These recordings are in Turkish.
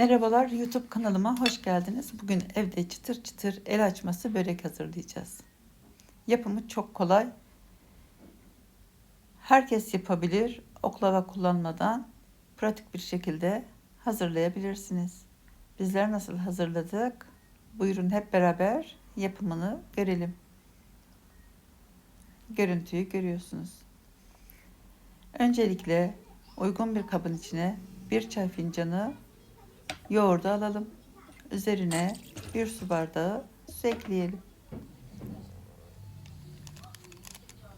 Merhabalar YouTube kanalıma hoş geldiniz. Bugün evde çıtır çıtır el açması börek hazırlayacağız. Yapımı çok kolay. Herkes yapabilir. Oklava kullanmadan pratik bir şekilde hazırlayabilirsiniz. Bizler nasıl hazırladık? Buyurun hep beraber yapımını görelim. Görüntüyü görüyorsunuz. Öncelikle uygun bir kabın içine bir çay fincanı yoğurdu alalım. Üzerine bir su bardağı su ekleyelim.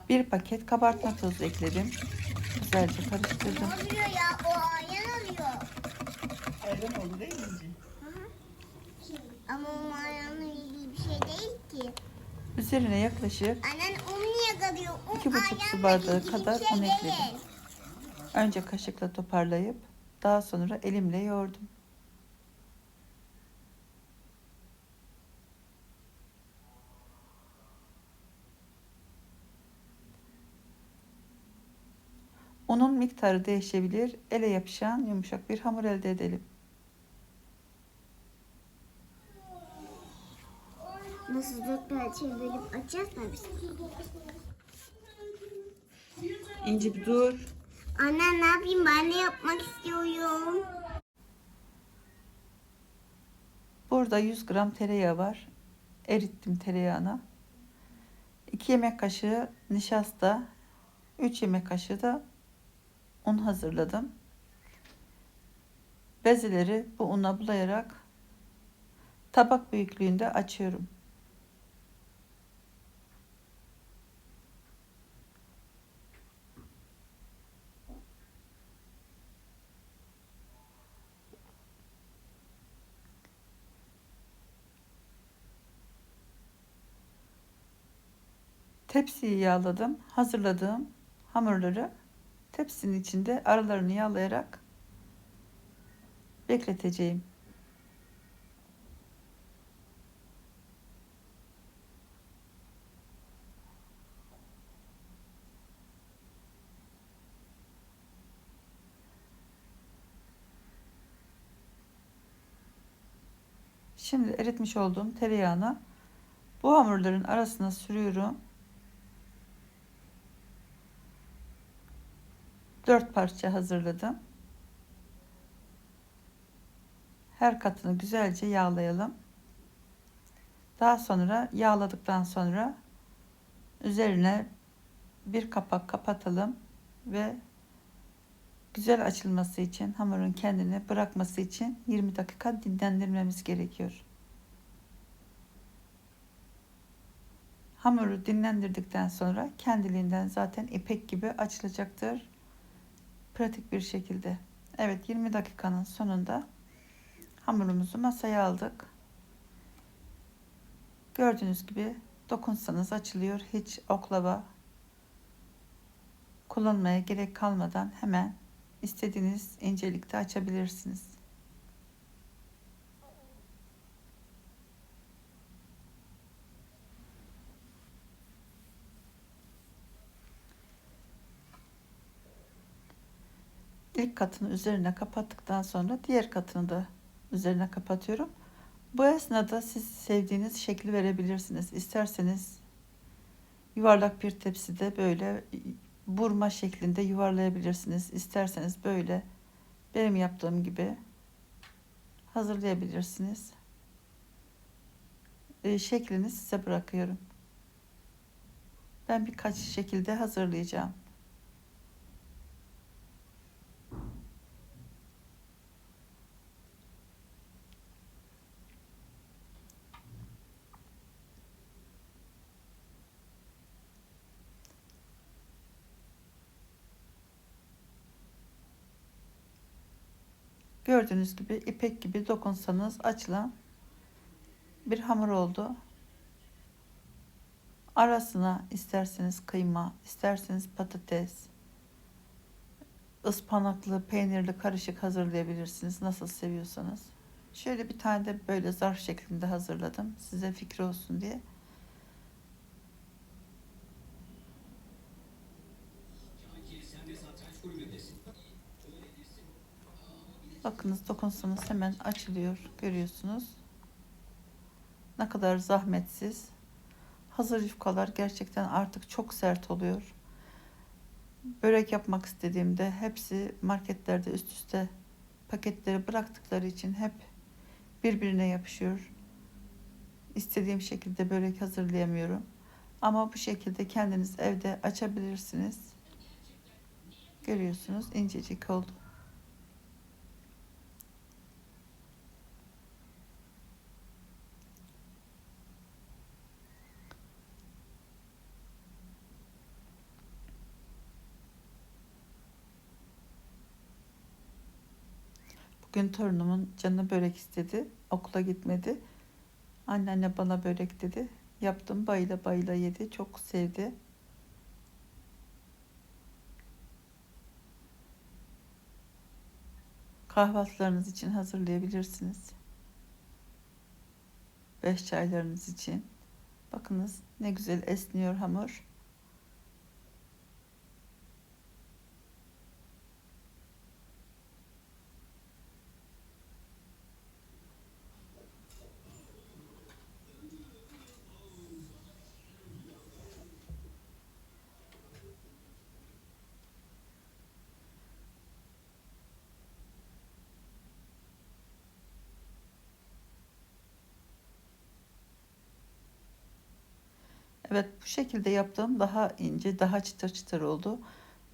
Bir paket kabartma tozu ekledim. Güzelce karıştırdım. Oluyor ya o ayan oluyor. Elden oldu değil mi? Ama o ayanın yediği bir şey değil ki. Üzerine yaklaşık Annen un niye kalıyor? Un İki buçuk su bardağı ilgili kadar şey un ekledim. önce kaşıkla toparlayıp daha sonra elimle yoğurdum. Unun miktarı değişebilir. Ele yapışan yumuşak bir hamur elde edelim. Nasıl dört parçaya bölüp açacağız mı biz? İnci bir dur. Anne ne yapayım ben de yapmak istiyorum. Burada 100 gram tereyağı var. Erittim tereyağına. 2 yemek kaşığı nişasta, 3 yemek kaşığı da un hazırladım. Bezeleri bu una bulayarak tabak büyüklüğünde açıyorum. Tepsiyi yağladım. Hazırladığım hamurları tepsinin içinde aralarını yağlayarak bekleteceğim. Şimdi eritmiş olduğum tereyağını bu hamurların arasına sürüyorum. Dört parça hazırladım. Her katını güzelce yağlayalım. Daha sonra yağladıktan sonra üzerine bir kapak kapatalım ve güzel açılması için hamurun kendini bırakması için 20 dakika dinlendirmemiz gerekiyor. Hamuru dinlendirdikten sonra kendiliğinden zaten ipek gibi açılacaktır. Pratik bir şekilde. Evet 20 dakikanın sonunda hamurumuzu masaya aldık. Gördüğünüz gibi dokunsanız açılıyor. Hiç oklava kullanmaya gerek kalmadan hemen istediğiniz incelikte açabilirsiniz. İlk katını üzerine kapattıktan sonra diğer katını da üzerine kapatıyorum. Bu esnada siz sevdiğiniz şekli verebilirsiniz. İsterseniz yuvarlak bir tepside böyle burma şeklinde yuvarlayabilirsiniz. İsterseniz böyle benim yaptığım gibi hazırlayabilirsiniz. E, şeklini size bırakıyorum. Ben birkaç şekilde hazırlayacağım. Gördüğünüz gibi ipek gibi dokunsanız açılan bir hamur oldu. Arasına isterseniz kıyma, isterseniz patates, ıspanaklı, peynirli karışık hazırlayabilirsiniz. Nasıl seviyorsanız. Şöyle bir tane de böyle zarf şeklinde hazırladım. Size fikri olsun diye. Bakınız dokunsanız hemen açılıyor. Görüyorsunuz. Ne kadar zahmetsiz. Hazır yufkalar gerçekten artık çok sert oluyor. Börek yapmak istediğimde hepsi marketlerde üst üste paketleri bıraktıkları için hep birbirine yapışıyor. İstediğim şekilde börek hazırlayamıyorum. Ama bu şekilde kendiniz evde açabilirsiniz. Görüyorsunuz incecik oldu. Bugün torunumun canı börek istedi. Okula gitmedi. Anneanne bana börek dedi. Yaptım bayıla bayıla yedi. Çok sevdi. Kahvaltılarınız için hazırlayabilirsiniz. Beş çaylarınız için. Bakınız ne güzel esniyor hamur. Evet bu şekilde yaptığım daha ince, daha çıtır çıtır oldu.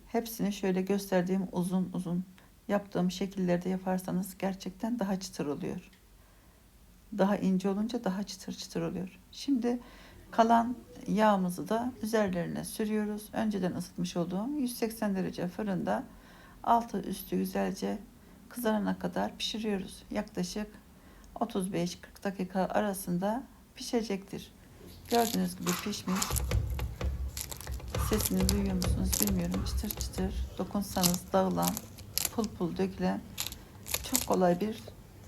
Hepsini şöyle gösterdiğim uzun uzun yaptığım şekillerde yaparsanız gerçekten daha çıtır oluyor. Daha ince olunca daha çıtır çıtır oluyor. Şimdi kalan yağımızı da üzerlerine sürüyoruz. Önceden ısıtmış olduğum 180 derece fırında altı üstü güzelce kızarana kadar pişiriyoruz. Yaklaşık 35-40 dakika arasında pişecektir. Gördüğünüz gibi pişmiş. Sesini duyuyor musunuz bilmiyorum. Çıtır çıtır dokunsanız dağılan, pul pul dökülen çok kolay bir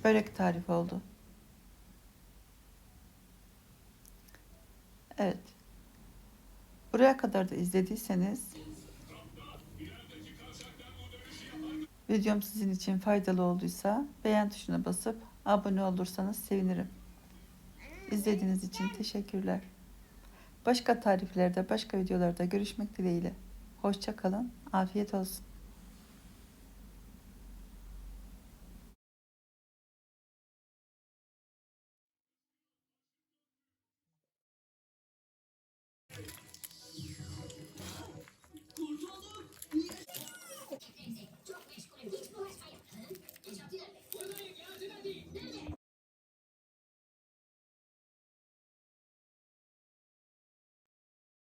börek tarifi oldu. Evet. Buraya kadar da izlediyseniz videom sizin için faydalı olduysa beğen tuşuna basıp abone olursanız sevinirim. İzlediğiniz için teşekkürler. Başka tariflerde, başka videolarda görüşmek dileğiyle. Hoşça kalın, afiyet olsun.